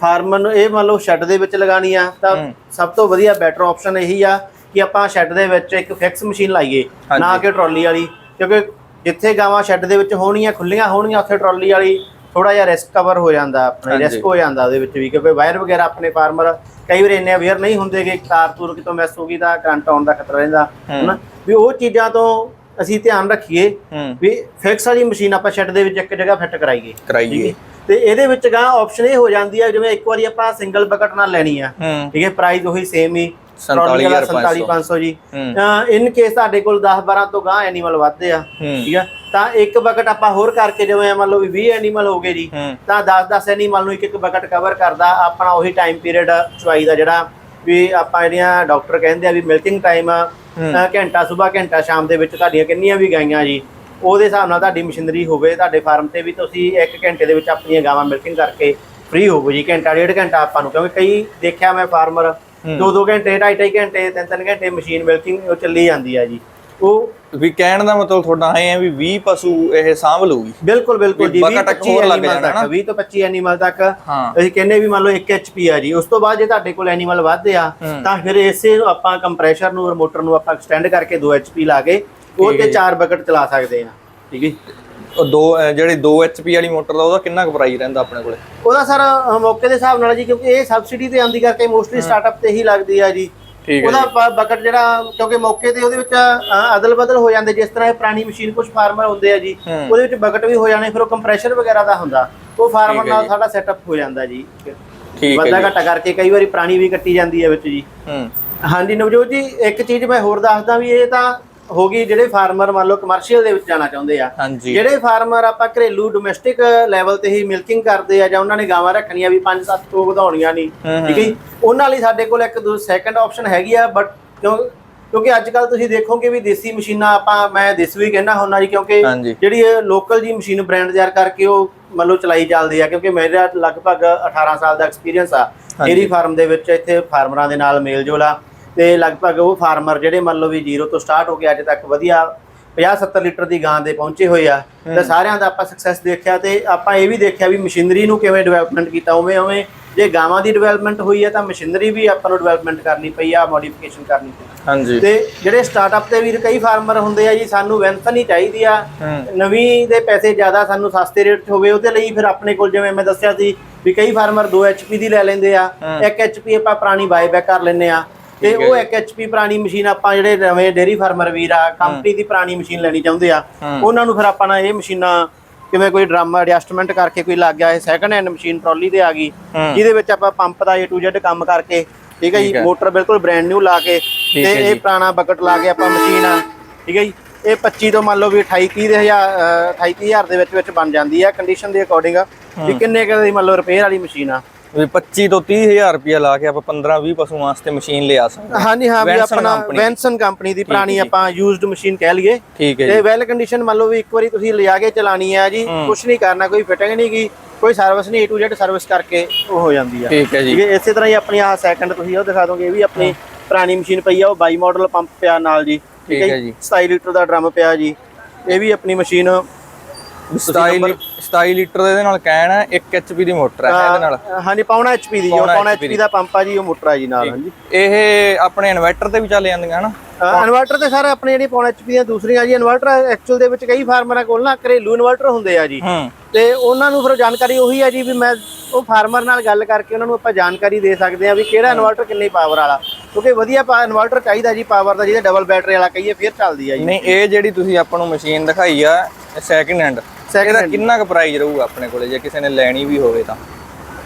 ਫਾਰਮਰ ਨੂੰ ਇਹ ਮੰਨ ਲਓ ਸ਼ੈੱਡ ਦੇ ਵਿੱਚ ਲਗਾਣੀ ਆ ਤਾਂ। ਸਭ ਤੋਂ ਵਧੀਆ ਬੈਟਰ ਆਪਸ਼ਨ ਇਹੀ ਆ ਕਿ ਆਪਾਂ ਸ਼ੈੱਡ ਦੇ ਵਿੱਚ ਇੱਕ ਫਿਕਸ ਮਸ਼ੀਨ ਲਾਈਏ। ਨਾ ਕਿ ਟਰਾਲੀ ਵਾਲੀ। ਕਿਉਂਕਿ ਜਿੱਥੇ ਗਾਵਾਂ ਸ਼ੈੱਡ ਦੇ ਵਿੱਚ ਹੋਣੀਆਂ ਖੁੱਲੀਆਂ ਹੋਣਗੀਆਂ ਉੱਥੇ ਟਰਾਲੀ ਵਾਲੀ ਥੋੜਾ ਜਿਹਾ ਰਿਸਕ ਕਵਰ ਹੋ ਜਾਂਦਾ ਆਪਣੇ। ਰਿਸਕ ਹੋ ਜਾਂਦਾ ਉਹਦੇ ਵਿੱਚ ਵੀ ਕਿਉਂਕਿ ਵਾਇਰ ਵਗੈਰਾ ਆਪਣੇ ਫਾਰਮਰ ਕਈ ਵਾਰ ਇੰਨੇ ਅਵੇਅਰ ਨਹੀਂ ਹੁੰਦੇ ਕਿ ਤਾਰ ਤੂਰ ਕਿਤੋਂ ਮਿਸ ਹੋ ਗਈ ਤਾਂ ਕਰੰਟ ਆਉਣ ਦਾ ਖਤਰਾ ਰਹਿੰਦਾ ਹੂੰ। ਹਨਾ? ਵੀ ਉਹ ਚੀਜ਼ਾਂ ਤੋਂ ਅਸੀਂ ਧਿਆਨ ਰੱਖੀਏ ਵੀ ਫਿਕਸ ਵਾਲੀ ਮਸ਼ੀਨ ਆਪਾਂ ਸ਼ੈੱਡ ਦੇ ਵਿੱਚ ਇੱਕ ਜਗ੍ਹਾ ਫਿੱਟ ਕਰਾਈਏ। ਕਰਾਈਏ। ਤੇ ਇਹਦੇ ਵਿੱਚ ਗਾਂ ਆਪਸ਼ਨ ਇਹ ਹੋ ਜਾਂਦੀ ਹੈ ਜਿਵੇਂ ਇੱਕ ਵਾਰੀ ਆਪਾਂ ਸਿੰਗਲ ਬਕਟ ਨਾਲ ਲੈਣੀ ਆ ਠੀਕ ਹੈ? ਪ੍ਰਾਈਸ ਉਹੀ ਸੇਮ ਹੀ। ਟਰਾਲੀ ਵਾਲਾ 47500 47500 ਜੀ। ਹੂੰ। ਇਨ ਕੇਸ ਤੁਹਾਡੇ ਕੋਲ 10 12 ਤੋਂ ਗਾਂ ਐਨੀਮਲ ਵੱਧਦੇ ਆ ਠੀਕ ਆ? ਤਾਂ ਇੱਕ ਬਕਟ ਆਪਾਂ ਹੋਰ ਕਰਕੇ ਜਿਵੇਂ ਮੰਨ ਲਓ ਵੀ 20 ਐਨੀਮਲ ਹੋ ਗਏ ਜੀ ਤਾਂ 10 10 ਐਨੀਮਲ ਨੂੰ ਇੱਕ ਇੱਕ ਬਕਟ ਕਵਰ ਕਰਦਾ ਆਪਣਾ ਉਹੀ ਟਾਈਮ ਪੀਰੀਅਡ ਚੁਆਈ ਦਾ ਜਿਹੜਾ ਵੀ ਆਪਾਂ ਜਿਹੜੀਆਂ ਡਾਕਟਰ ਕਹਿੰਦੇ ਆ ਵੀ ਮਿਲਕਿੰਗ ਟਾਈਮ। ਘੰਟਾ ਸਵੇਰ ਘੰਟਾ ਸ਼ਾਮ ਦੇ ਵਿੱਚ ਤੁਹਾਡੀਆਂ ਕਿੰਨੀਆਂ ਵੀ ਗਾਈਆਂ ਜੀ ਉਹਦੇ ਹਿਸਾਬ ਨਾਲ ਤੁਹਾਡੀ ਮਸ਼ੀਨਰੀ ਹੋਵੇ ਤੁਹਾਡੇ ਫਾਰਮ ਤੇ ਵੀ ਤੁਸੀਂ 1 ਘੰਟੇ ਦੇ ਵਿੱਚ ਆਪਣੀਆਂ ਗਾਵਾਂ ਮਿਲਕਿੰਗ ਕਰਕੇ ਫ੍ਰੀ ਹੋਵੋ ਜੀ ਘੰਟਾ ਡੇਢ ਘੰਟਾ ਆਪਾਂ ਨੂੰ ਕਿਉਂਕਿ ਕਈ ਦੇਖਿਆ ਮੈਂ ਫਾਰਮਰ ਹੂੰ। ਦੋ ਦੋ ਘੰਟੇ ਢਾਈ ਢਾਈ ਘੰਟੇ ਤਿੰਨ ਤਿੰਨ ਘੰਟੇ ਮਸ਼ੀਨ ਮਿਲਕਿੰਗ ਉਹ ਚੱਲੀ ਜਾਂਦੀ ਆ ਜੀ ਉਹ ਵੀ ਕਹਿਣ ਦਾ ਮਤਲਬ ਤੁਹਾਡਾ ਇਹ ਹੈ ਵੀ 20 ਪਸ਼ੂ ਇਹ ਸਾਂਭ ਲਊਗੀ ਬਿਲਕੁਲ ਬਿਲਕੁਲ ਜੀ 20 bucket 25 ਹੋਰ ਲੱਗ ਜਾਣਾ ਤੱਕ ਨਾ। 20 ਤੋਂ 25 ਐਨੀਮਲ ਤੱਕ ਅਸੀਂ ਕਹਿੰਦੇ ਵੀ ਮੰਨ ਲਓ 1 ਐਚਪੀ ਆ ਜੀ ਉਸ ਤੋਂ ਬਾਅਦ ਜੇ ਤੁਹਾਡੇ ਕੋਲ ਐਨੀਮਲ ਵੱਧਦੇ ਆ। ਤਾਂ ਫਿਰ ਇਸੇ ਨੂੰ ਆਪਾਂ ਕੰਪਰੈਸ਼ਰ ਨੂੰ ਮੋਟਰ ਨੂੰ ਆਪਾਂ ਐਕਸਟੈਂਡ ਕਰਕੇ 2 ਐਚਪੀ ਲਾ ਕੇ ਉਹ ਤੇ ਜੀ। ਚਾਰ ਬਕਟ ਚਲਾ ਸਕਦੇ ਆ ਠੀਕ ਹੈ ਉਹ ਦੋ ਅਹ ਜਿਹੜੀ 2 ਐਚਪੀ ਵਾਲੀ ਮੋਟਰ ਦਾ ਉਹਦਾ ਕਿੰਨਾ ਕੁ ਪ੍ਰਾਈਸ ਰਹਿੰਦਾ ਆਪਣੇ ਕੋਲੇ? ਉਹਦਾ ਸਰ ਮੌਕੇ ਦੇ ਹਿਸਾਬ ਨਾਲ ਜੀ ਕਿਉਂਕਿ ਇਹ ਸਬਸਿਡੀ ਤੇ ਆਂਦੀ ਕਰਕੇ ਮੋਸਟਲੀ ਸਟਾਰਟਅਪ ਤੇ ਹੀ ਲੱਗਦੀ ਆ ਜੀ। ਠੀਕ ਹੈ ਉਹਦਾ ਬਕਟ ਜਿਹੜਾ ਕਿਉਂਕਿ ਮੌਕੇ ਤੇ ਉਹਦੇ ਵਿੱਚ ਅਦਲ ਬਦਲ ਹੋ ਜਾਂਦੇ ਜਿਸ ਤਰ੍ਹਾਂ ਇਹ ਪੁਰਾਣੀ ਮਸ਼ੀਨ ਕੁਝ ਫਾਰਮਰ ਹੁੰਦੇ ਆ ਜੀ ਹੂੰ। ਉਹਦੇ ਵਿੱਚ ਬਕਟ ਵੀ ਹੋ ਜਾਣੇ ਫਿਰ ਉਹ ਕੰਪਰੈਸ਼ਰ ਵਗੈਰਾ ਦਾ ਹੁੰਦਾ। ਉਹ ਫਾਰਮਰ ਠੀਕ ਹੈ ਨਾਲ ਜੀ। ਸਾਡਾ ਸੈਟਅਪ ਹੋ ਜਾਂਦਾ ਜੀ। ਠੀਕ ਹੈ ਵਾਧਾ ਜੀ। ਘਟਾ ਕਰਕੇ ਕਈ ਵਾਰੀ ਪੁਰਾਣੀ ਵੀ ਕੱਟੀ ਜਾਂਦੀ ਹੈ ਵਿੱਚ ਜੀ। ਹੂੰ। ਹਾਂਜੀ ਨਵਜੋਤ ਜੀ ਇੱਕ ਚੀਜ਼ ਮੈਂ ਹੋਰ ਦੱਸਦਾ ਵੀ ਇਹ ਤਾਂ ਹੋ ਗਈ ਜਿਹੜੇ ਫਾਰਮਰ ਮੰਨ ਲਓ ਕਮਰਸ਼ੀਅਲ ਦੇ ਵਿੱਚ ਜਾਣਾ ਚਾਹੁੰਦੇ ਆ। ਜਿਹੜੇ ਫਾਰਮਰ ਆਪਾਂ ਘਰੇਲੂ ਡੋਮੈਸਟਿਕ ਲੈਵਲ ਤੇ ਹੀ ਮਿਲਕਿੰਗ ਕਰਦੇ ਆ ਜਾਂ ਉਹਨਾਂ ਨੇ ਗਾਵਾਂ ਰੱਖਣੀਆਂ ਵੀ 5-7 ਤੋਂ ਵਧਾਉਣੀਆਂ ਨਹੀਂ ਠੀਕ ਹੈ ਉਹਨਾਂ ਲਈ ਸਾਡੇ ਕੋਲ ਇੱਕ ਦੋ ਸੈਕੰਡ ਆਪਸ਼ਨ ਹੈਗੀ ਆ ਬਟ ਕਿਉਂ ਕਿਉਂਕਿ ਅੱਜ ਕੱਲ ਤੁਸੀਂ ਦੇਖੋਗੇ ਵੀ ਦੇਸੀ ਮਸ਼ੀਨਾਂ ਆਪਾਂ ਮੈਂ ਦੇਸੀ ਵੀ ਕਹਿਣਾ ਹੁੰਦਾ ਜੀ ਕਿਉਂਕਿ ਜਿਹੜੀ ਲੋਕਲ ਜੀ ਮਸ਼ੀਨ ਬ੍ਰਾਂਡ ਤਿਆਰ ਕਰਕੇ ਉਹ ਮੰਨ ਲਓ ਚਲਾਈ ਚੱਲਦੀ ਆ ਕਿਉਂਕਿ ਮੇਰਾ ਲਗਭਗ 18 ਸਾਲ ਦਾ ਐਕਸਪੀਰੀਅੰਸ ਆ। ਡੇਰੀ ਫਾਰਮ ਦੇ ਵਿੱਚ ਇੱਥੇ ਫਾਰਮਰਾਂ ਦੇ ਨਾਲ ਮੇਲ ਜੋਲ ਆ। ਤੇ ਲਗਭਗ ਉਹ ਫਾਰਮਰ ਜਿਹੜੇ ਮੰਨ ਲਓ ਵੀ ਜ਼ੀਰੋ ਤੋਂ ਸਟਾਰਟ ਹੋ ਕੇ ਅੱਜ ਤੱਕ ਵਧੀਆ 50 70 ਲੀਟਰ ਦੀ ਗਾਂ ਦੇ ਪਹੁੰਚੇ ਹੋਏ ਆ ਤੇ ਸਾਰਿਆਂ ਦਾ ਆਪਾਂ ਸਕਸੈਸ ਦੇਖਿਆ ਤੇ ਆਪਾਂ ਇਹ ਵੀ ਦੇਖਿਆ ਵੀ ਮਸ਼ੀਨਰੀ ਨੂੰ ਕਿਵੇਂ ਡਿਵੈਲਪਮੈਂਟ ਕੀਤਾ ਉਵੇਂ ਉਵੇਂ ਜੇ ਗਾਵਾਂ ਦੀ ਡਿਵੈਲਪਮੈਂਟ ਹੋਈ ਹੈ ਤਾਂ ਮਸ਼ੀਨਰੀ ਵੀ ਆਪਾਂ ਨੂੰ ਡਿਵੈਲਪਮੈਂਟ ਕਰਨੀ ਪਈ ਆ ਮੋਡੀਫਿਕੇਸ਼ਨ ਕਰਨੀ ਪਈ। ਹਾਂਜੀ। ਤੇ ਜਿਹੜੇ ਸਟਾਰਟਅਪ ਤੇ ਵੀ ਕਈ ਫਾਰਮਰ ਹੁੰਦੇ ਆ ਜੀ ਸਾਨੂੰ ਵੈਂਸਨ ਹੀ ਚਾਹੀਦੀ ਆ ਨਵੀਂ ਦੇ ਪੈਸੇ ਜ਼ਿਆਦਾ ਸਾਨੂੰ ਸਸਤੇ ਰੇਟ 'ਚ ਹੋਵੇ ਉਹਦੇ ਲਈ ਫਿਰ ਆਪਣੇ ਕੋਲ ਜਿਵੇਂ ਮੈਂ ਦੱਸਿਆ ਸੀ ਵੀ ਕਈ ਫਾਰਮਰ 2 ਐਚਪੀ ਦੀ ਲੈ ਲੈਂਦੇ ਆ ਹਮ। 1 ਐਚਪੀ ਆਪਾਂ ਪੁਰਾਣੀ ਬਾਈਬੈਕ ਕਰ ਲੈਂਦੇ ਆ ਤੇ ਹੈ ਉਹ ਜੀ। 1 ਐਚਪੀ ਪੁਰਾਣੀ ਮਸ਼ੀਨ ਆਪਾਂ ਜਿਹੜੇ ਨਵੇਂ ਡੇਰੀ ਫਾਰਮਰ ਵੀਰ ਆ ਕੰਪਨੀ ਦੀ ਪੁਰਾਣੀ ਮਸ਼ੀਨ ਲੈਣੀ ਚਾਹੁੰਦੇ ਆ। ਉਹਨਾਂ ਨੂੰ ਫਿਰ ਆਪਾਂ ਨਾ ਇਹ ਮਸ਼ੀਨਾਂ ਕਿਵੇਂ ਕੋਈ ਡਰਮ ਐਡਜਸਟਮੈਂਟ ਕਰਕੇ ਕੋਈ ਲੱਗ ਗਿਆ ਇਹ ਸੈਕੰਡ ਹੈਂਡ ਮਸ਼ੀਨ ਟਰਾਲੀ ਤੇ ਆ ਗਈ। ਜਿਹਦੇ ਵਿੱਚ ਆਪਾਂ ਪੰਪ ਦਾ A to Z ਕੰਮ ਕਰਕੇ ਠੀਕ ਹੈ ਜੀ ਹੈ। ਮੋਟਰ ਬਿਲਕੁਲ ਬ੍ਰਾਂਡ ਨਿਊ ਲਾ ਕੇ ਤੇ ਹੈ ਇਹ। ਪੁਰਾਣਾ ਬਕਟ ਲਾ ਕੇ ਆਪਾਂ ਮਸ਼ੀਨ ਆ ਠੀਕ ਹੈ ਜੀ ਇਹ 25 ਤੋਂ ਮੰਨ ਲਓ ਵੀ 28 30 ਦੇ ਹਜ਼ਾਰ 28 30 ਹਜ਼ਾਰ ਦੇ ਵਿੱਚ ਵਿੱਚ ਬਣ ਜਾਂਦੀ ਆ ਕੰਡੀਸ਼ਨ ਦੇ ਅਕੋਰਡਿੰਗ ਵੀ ਕਿੰਨੇ ਕੁ ਦੀ ਮੰਨ ਲਓ ਰਿਪੇਅਰ ਵਾਲੀ ਮਸ਼ੀਨ ਆ ਵੀ 25 ਤੋਂ 30 ਹਜ਼ਾਰ ਰੁਪਇਆ ਲਾ ਕੇ ਆਪਾਂ 15 20 ਪਸ਼ੂਆਂ ਵਾਸਤੇ ਮਸ਼ੀਨ ਲਿਆ ਸਕਦੇ ਹਾਂ। ਹਾਂਜੀ ਹਾਂ ਵੀ ਆਪਣਾ। ਵੈਂਸਨ ਕੰਪਨੀ ਦੀ ਪੁਰਾਣੀ। ਆਪਾਂ ਯੂਜ਼ਡ ਮਸ਼ੀਨ ਕਹਿ ਲਈਏ ਠੀਕ ਹੈ ਤੇ ਵੈਲ ਕੰਡੀਸ਼ਨ ਮੰਨ ਲਓ ਵੀ ਇੱਕ ਵਾਰੀ ਤੁਸੀਂ ਲਿਜਾ ਕੇ ਚਲਾਣੀ ਆ ਜੀ ਹੂੰ। ਕੁਝ ਨਹੀਂ ਕਰਨਾ ਕੋਈ ਫਿਟਿੰਗ ਨਹੀਂ ਕੀ ਕੋਈ ਸਰਵਿਸ ਨਹੀਂ A to Z ਸਰਵਿਸ ਕਰਕੇ ਉਹ ਹੋ ਜਾਂਦੀ ਆ ਠੀਕ ਹੈ ਜੀ ਠੀਕ ਹੈ ਇਸੇ ਤਰ੍ਹਾਂ ਹੀ ਆਪਣੀ ਆਹ ਸੈਕੰਡ ਤੁਸੀਂ ਉਹ ਦਿਖਾ ਦੋਗੇ ਇਹ ਵੀ ਆਪਣੀ ਪੁਰਾਣੀ ਮਸ਼ੀਨ ਪਈ ਆ ਉਹ 22 ਮਾਡਲ ਪੰਪ ਪਿਆ ਨਾਲ ਜੀ ਠੀਕ ਹੈ ਜੀ। 27 ਲੀਟਰ ਦਾ ਡਰਮ ਪਿਆ ਜੀ ਇਹ ਵੀ ਆਪਣੀ ਮਸ਼ੀਨ 27 ਲੀ- 27 ਲੀਟਰ ਦਾ ਨਾਲ ਕੈਨ ਹੈ 1 ਐਚਪੀ ਦੀ ਮੋਟਰ ਹੈ ਇਹਦੇ ਨਾਲ। ਹਾਂਜੀ ਪੌਣਾ ਐਚਪੀ ਦੀ ਜੋ ਪੌਣਾ ਐਚਪੀ ਦਾ। ਪੰਪ ਆ ਜੀ ਉਹ ਮੋਟਰ ਆ ਜੀ ਨਾਲ ਹਾਂਜੀ। ਇਹ ਆਪਣੇ ਇਨਵਰਟਰ ਤੇ ਵੀ ਚੱਲ ਜਾਂਦੀਆਂ ਹਨਾ? ਇਨਵਰਟਰ ਤੇ ਸਰ ਆਪਣੇ ਜਿਹੜੀ ਪੌਣਾ ਐਚਪੀ ਦੀਆਂ ਦੂਸਰੀਆਂ ਜੀ ਇਨਵਰਟਰ ਐਕਚੁਅਲ ਦੇ ਵਿੱਚ ਕਈ ਫਾਰਮਰਾਂ ਕੋਲ ਨਾ ਘਰੇਲੂ ਇਨਵਰਟਰ ਹੁੰਦੇ ਆ ਜੀ। ਤੇ ਉਹਨਾਂ ਨੂੰ ਫਿਰ ਜਾਣਕਾਰੀ ਉਹੀ ਹੈ ਜੀ ਵੀ ਮੈਂ ਉਹ ਫਾਰਮਰ ਨਾਲ ਗੱਲ ਕਰਕੇ ਉਹਨਾਂ ਨੂੰ ਆਪਾਂ ਜਾਣਕਾਰੀ ਦੇ ਸਕਦੇ ਆ ਵੀ ਕਿਹੜਾ ਇਨਵਰਟਰ ਕਿੰਨੀ ਪਾਵਰ ਵਾਲਾ। ਕਿਉਂਕਿ ਵਧੀਆ ਇਨਵਰਟਰ ਚਾਹੀਦਾ ਜੀ ਪਾਵਰ ਦਾ ਜਿਹਦੇ ਡਬਲ ਬੈਟਰੀ ਵਾਲਾ ਕਹੀਏ ਫਿਰ ਚੱਲਦੀ ਆ ਜੀ। ਨਹੀਂ ਇਹ ਜਿਹੜੀ ਤੁਸੀਂ ਆਪਾਂ ਨੂੰ ਮਸ਼ੀਨ ਦਿਖਾਈ ਆ ਸੈਕਿੰਡ ਹੈਂਡ ਇਹਦਾ। ਕਿੰਨਾ ਕੁ ਪ੍ਰਾਈਸ ਰਹੂਗਾ ਆਪਣੇ ਕੋਲੇ? ਜੇ ਕਿਸੇ ਨੇ ਲੈਣੀ ਵੀ ਹੋਵੇ ਤਾਂ।